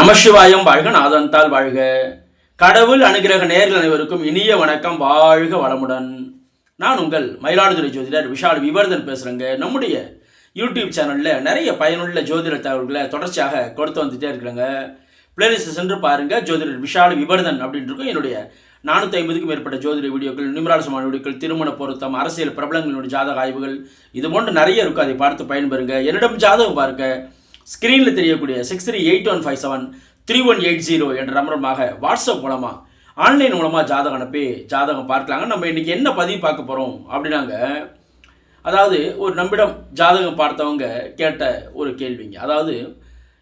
நமசிவாயம் வாழ்க நாதந்தால் வாழ்க. கடவுள் அனுகிரக நேர்கள் அனைவருக்கும் இனிய வணக்கம். வாழ்க வளமுடன். நான் உங்கள் மயிலாடுதுறை ஜோதிடர் விஷால் விவர்தன் பேசுகிறேங்க நம்முடைய யூடியூப் சேனலில் நிறைய பயனுள்ள ஜோதிட தகவல்களை தொடர்ச்சியாக கொடுத்து வந்துட்டே இருக்கிறேங்க. பிளேலிஸ்ட் சென்று பாருங்கள் ஜோதிடர் விஷால் விவர்தன் அப்படின்னு இருக்கும் என்னுடைய நானூற்றி ஐம்பதுக்கும் மேற்பட்ட ஜோதிட வீடியோக்கள் நிமிராசமான வீடியோக்கள் திருமண பொருத்தம் அரசியல் பிரபலங்களுடைய ஜாதக ஆய்வுகள் இது போன்று நிறைய இருக்கும் அதை பார்த்து பயன்பெறுங்க. என்னிடம் ஜாதகம் பார்க்க ஸ்க்ரீனில் தெரியக்கூடிய six three eight one five seven three one eight zero என்ற நம்பரமாக வாட்ஸ்அப் மூலமாக ஆன்லைன் மூலமாக ஜாதகம் அனுப்பி ஜாதகம் பார்க்கலாங்க. நம்ம இன்றைக்கி என்ன பதிவு பார்க்க போகிறோம் அப்படின்னாங்க. அதாவது ஒரு நம்மிடம் ஜாதகம் பார்த்தவங்க கேட்ட ஒரு கேள்விங்க. அதாவது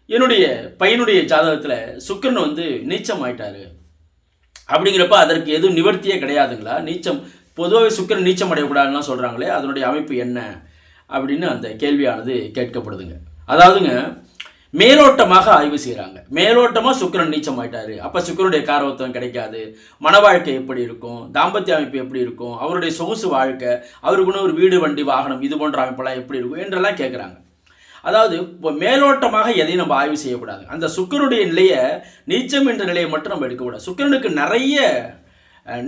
என்னுடைய பையனுடைய ஜாதகத்தில் சுக்கிரன் வந்து நீச்சம் ஆயிட்டாரு. அப்படிங்கிறப்ப அதற்கு எதுவும் நிவர்த்தியே கிடையாதுங்களா? நீச்சம் பொதுவாகவே சுக்கிரன் நீச்சம் அடையக்கூடாதுலாம் சொல்கிறாங்களே அதனுடைய அமைப்பு என்ன? அப்படின்னு அந்த கேள்வியானது கேட்கப்படுதுங்க. அதாவதுங்க மேலோட்டமாக ஆய்வு செய்கிறாங்க மேலோட்டமாக சுக்கிரன் நீச்சம் ஆயிட்டாரு அப்போ சுக்கரனுடைய காரவத்துவம் கிடைக்காது. மன வாழ்க்கை எப்படி இருக்கும்? தாம்பத்திய அமைப்பு எப்படி இருக்கும்? அவருடைய சொகுசு வாழ்க்கை அவருக்குன்னு ஒரு வீடு வண்டி வாகனம் இது போன்ற அமைப்பெல்லாம் எப்படி இருக்கும் என்றெல்லாம் கேட்குறாங்க அதாவது இப்போ மேலோட்டமாக எதையும் நம்ம ஆய்வு செய்யக்கூடாது. அந்த சுக்கிரனுடைய நிலையை நீச்சம் என்ற நிலையை மட்டும் நம்ம எடுக்கக்கூடாது. சுக்கிரனுக்கு நிறைய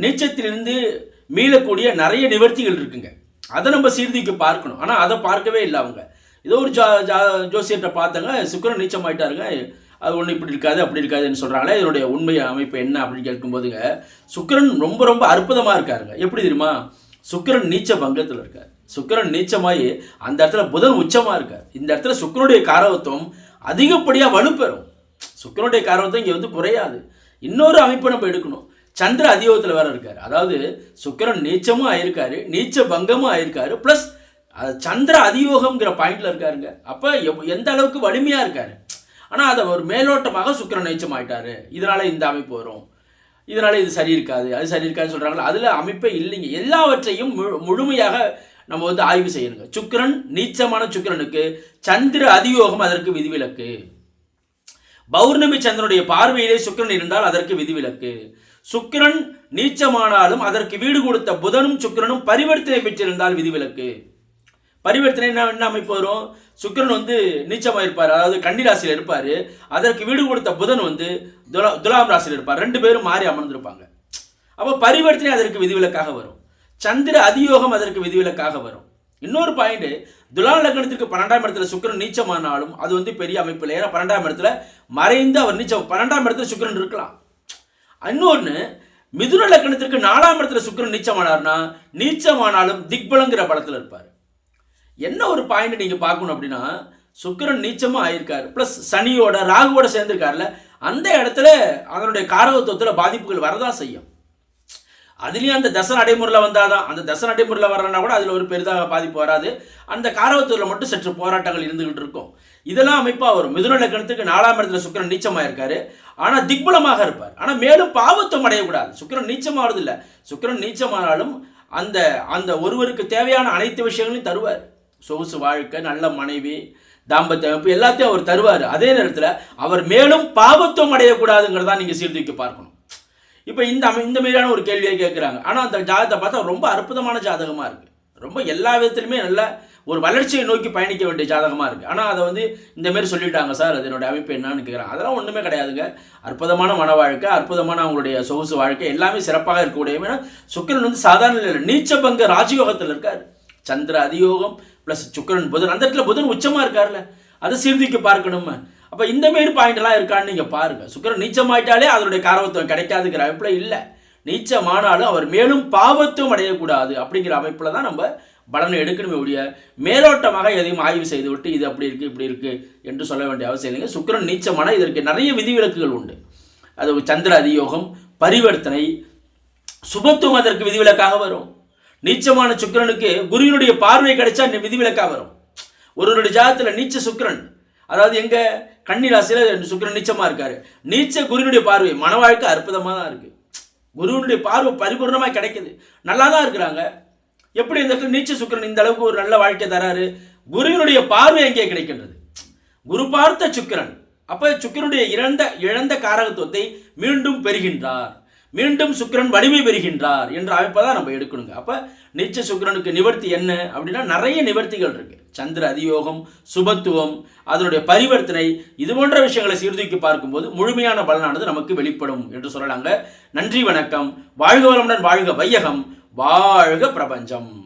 நீச்சத்திலிருந்து மீளக்கூடிய நிறைய நிவர்த்திகள் இருக்குங்க. அதை நம்ம சீர்திக்கு பார்க்கணும். ஆனால் அதை பார்க்கவே இல்லை அவங்க. ஏதோ ஒரு ஜா ஜா ஜோசியர்கிட்ட பார்த்தாங்க சுக்கிரன் நீச்சம் ஆயிட்டாருங்க அது ஒன்றும் இப்படி இருக்காது அப்படி இருக்காதுன்னு சொல்கிறாங்களே இதனுடைய உண்மை அமைப்பு என்ன அப்படின்னு கேட்கும்போதுங்க சுக்கிரன் ரொம்ப ரொம்ப அற்புதமாக இருக்காருங்க. எப்படி தெரியுமா? சுக்கிரன் நீச்ச பங்கத்தில் இருக்கார். சுக்கிரன் நீச்சமாகி அந்த இடத்துல புதன் உச்சமாக இருக்கார். இந்த இடத்துல சுக்கிரனுடைய காரவத்துவம் அதிகப்படியாக வலுப்பெறும். சுக்கிரனுடைய காரவத்துவம் இங்கே வந்து குறையாது. இன்னொரு அமைப்பை நம்ம எடுக்கணும். சந்திர அதியோகத்தில் வேற இருக்கார். அதாவது சுக்கிரன் நீச்சமும் ஆயிருக்காரு நீச்ச பங்கமும் ஆயிருக்காரு ப்ளஸ் அது சந்திர அதியோகம்ங்கிற பாயிண்டில் இருக்காருங்க. அப்போ எந்த அளவுக்கு வலிமையாக இருக்கார்? ஆனால் அதை ஒரு மேலோட்டமாக சுக்கரன் நீச்சம் ஆயிட்டாரு இதனால் இந்த அமைப்பு வரும். இதனால் இது சரி இருக்காது. அது சரி இருக்காதுன்னு சொல்றாங்களா அதில் அமைப்பே இல்லைங்க. எல்லாவற்றையும் முழு முழுமையாக நம்ம வந்து ஆய்வு செய்யணுங்க. சுக்கரன் நீச்சமான சுக்கரனுக்கு சந்திர அதியோகம் அதற்கு விதிவிலக்கு. பௌர்ணமி சந்திரனுடைய பார்வையிலே சுக்கரன் இருந்தால் அதற்கு விதிவிலக்கு. சுக்கரன் நீச்சமானாலும் அதற்கு வீடு கொடுத்த புதனும் சுக்கிரனும் பரிவர்த்தனை பெற்றிருந்தால் விதிவிலக்கு. பரிவர்த்தனை என்ன என்ன அமைப்பு வரும்? சுக்கிரன் வந்து நீச்சமாக இருப்பார் அதாவது கன்னி ராசியில் இருப்பார். அதற்கு வீடு கொடுத்த புதன் வந்து துலா துலாம் ராசியில் இருப்பார். ரெண்டு பேரும் மாறி அமர்ந்திருப்பாங்க. அப்போ பரிவர்த்தனை அதற்கு விதிவிலக்காக வரும். சந்திர அதியோகம் அதற்கு விதிவிலக்காக வரும். இன்னொரு பாயிண்ட் துலா லக்னத்திற்கு பன்னெண்டாம் இடத்துல சுக்கிரன் நீச்சமானாலும் அது வந்து பெரிய அமைப்பு இல்லை. ஏன்னா பன்னெண்டாம் இடத்துல மறைந்து அவர் நீச்சம் பன்னெண்டாம் இடத்துல சுக்கரன் இருக்கலாம். இன்னொன்று மிதுன லக்னத்திற்கு நாலாம் இடத்துல சுக்கிரன் நீச்சமானார்னா நீச்சமானாலும் திக்பலங்கிற படத்தில் இருப்பார். என்ன ஒரு பாயிண்ட் நீங்கள் பார்க்கணும் அப்படின்னா சுக்கிரன் நீச்சமாக ஆயிருக்காரு. ப்ளஸ் சனியோட ராகுவோட சேர்ந்திருக்காருல அந்த இடத்துல அதனுடைய காரகத்துவத்தில் பாதிப்புகள் வரதான் செய்யும். அதுலேயும் அந்த தச நடைமுறையில் வந்தாதான் அந்த தசன நடைமுறையில் வரலன்னா கூட அதில் ஒரு பெரிதாக பாதிப்பு வராது. அந்த காரகத்துவத்தில் மட்டும் சற்று போராட்டங்கள் இருந்துகிட்டு இருக்கும். இதெல்லாம் அமைப்பாக வரும். மிதுன லக்னத்துக்கு நாலாம் இடத்துல சுக்கிரன் நீச்சமாக இருக்காரு. ஆனால் திக்பலமாக இருப்பார். ஆனால் மேலும் பாவத்துவம் அடையக்கூடாது. சுக்கிரன் நீச்சமாகிறது இல்லை சுக்கிரன் நீச்சமானாலும் அந்த அந்த ஒருவருக்கு தேவையான அனைத்து விஷயங்களையும் தருவார். சொகுசு வாழ்க்கை நல்ல மனைவி தாம்பத்திய அமைப்பு எல்லாத்தையும் அவர் தருவார். அதே நேரத்தில் அவர் மேலும் பாவத்துவம் அடையக்கூடாதுங்கிறதா நீங்கள் சீர்தூக்கி பார்க்கணும். இப்போ இந்த அமை இந்த மாதிரியான ஒரு கேள்வியை கேட்குறாங்க ஆனால் அந்த ஜாதகத்தை பார்த்தா ரொம்ப அற்புதமான ஜாதகமாக இருக்குது ரொம்ப எல்லா விதத்துலையுமே நல்ல ஒரு வளர்ச்சியை நோக்கி பயணிக்க வேண்டிய ஜாதகமாக இருக்குது ஆனால் அதை வந்து இந்தமாரி சொல்லிட்டாங்க சார் அதனுடைய அமைப்பு என்னன்னு கேட்குறாங்க அதெல்லாம் ஒன்றுமே கிடையாதுங்க. அற்புதமான மன வாழ்க்கை அற்புதமான அவங்களுடைய சொகுசு வாழ்க்கை எல்லாமே சிறப்பாக இருக்கக்கூடிய ஏன்னா சுக்கரன் வந்து சாதாரண இல்லை நீச்சபங்க ராஜயோகத்தில் இருக்கார். சந்திர அதியோகம் ப்ளஸ் சுக்கிரன் புதன். அந்த இடத்துல புதன் உச்சமாக இருக்கார்ல. அதை சீர்திக்கு பார்க்கணுமே அப்போ இந்த மாரி பாயிண்ட்லாம் இருக்கான்னு நீங்கள் பாருங்கள் சுக்கிரன் நீச்சமாயிட்டாலே அதனுடைய காரவத்துவம் கிடைக்காதுங்கிற அமைப்பில் இல்லை. நீச்சமானாலும் அவர் மேலும் பாவத்துவம் அடையக்கூடாது அப்படிங்கிற அமைப்பில் தான் நம்ம பலனை எடுக்கணுமே ஒழிய மேலோட்டமாக எதையும் ஆய்வு செய்து விட்டு இது அப்படி இருக்குது இப்படி இருக்குது என்று சொல்ல வேண்டிய அவசியம் இல்லைங்க. சுக்கிரன் நீச்சமான இதற்கு நிறைய விதிவிலக்குகள் உண்டு. அது சந்திர அதியோகம் பரிவர்த்தனை சுபத்துவம் அதற்கு விதிவிலக்காக வரும். நீச்சமான சுக்கிரனுக்கு குருவினுடைய பார்வை கிடைச்சா நீ விதிவிலக்காக வரும். ஒருவருடைய ஜாதத்தில் நீச்ச சுக்கிரன் அதாவது எங்க கன்னி ராசியில் சுக்கிரன் நீச்சமா இருக்காரு. நீச்ச குருவினுடைய பார்வை மன வாழ்க்கை அற்புதமாக தான் இருக்கு. குருவினுடைய பார்வை பரிபூர்ணமாக கிடைக்குது. நல்லா தான் இருக்கிறாங்க. எப்படி இந்த இடத்துல நீச்ச சுக்கிரன் இந்த அளவுக்கு ஒரு நல்ல வாழ்க்கை தராரு? குருவினுடைய பார்வை எங்கே கிடைக்கின்றது? குரு பார்த்த சுக்கிரன் அப்ப சுக்கிரனுடைய இழந்த இழந்த காரகத்துவத்தை மீண்டும் பெறுகின்றார். மீண்டும் சுக்கிரன் வலிமை பெறுகின்றார் என்ற அமைப்பை தான் நம்ம எடுக்கணுங்க. அப்போ நீச்ச சுக்கிரனுக்கு நிவர்த்தி என்ன அப்படின்னா நிறைய நிவர்த்திகள் இருக்கு. சந்திர அதியோகம் சுபத்துவம் அதனுடைய பரிவர்த்தனை இது போன்ற விஷயங்களை சீர்தூக்கி பார்க்கும்போது முழுமையான பலனானது நமக்கு வெளிப்படும் என்று சொல்லலாங்க. நன்றி வணக்கம். வாழ்க வளமுடன் வாழ்க வையகம். வாழ்க பிரபஞ்சம்.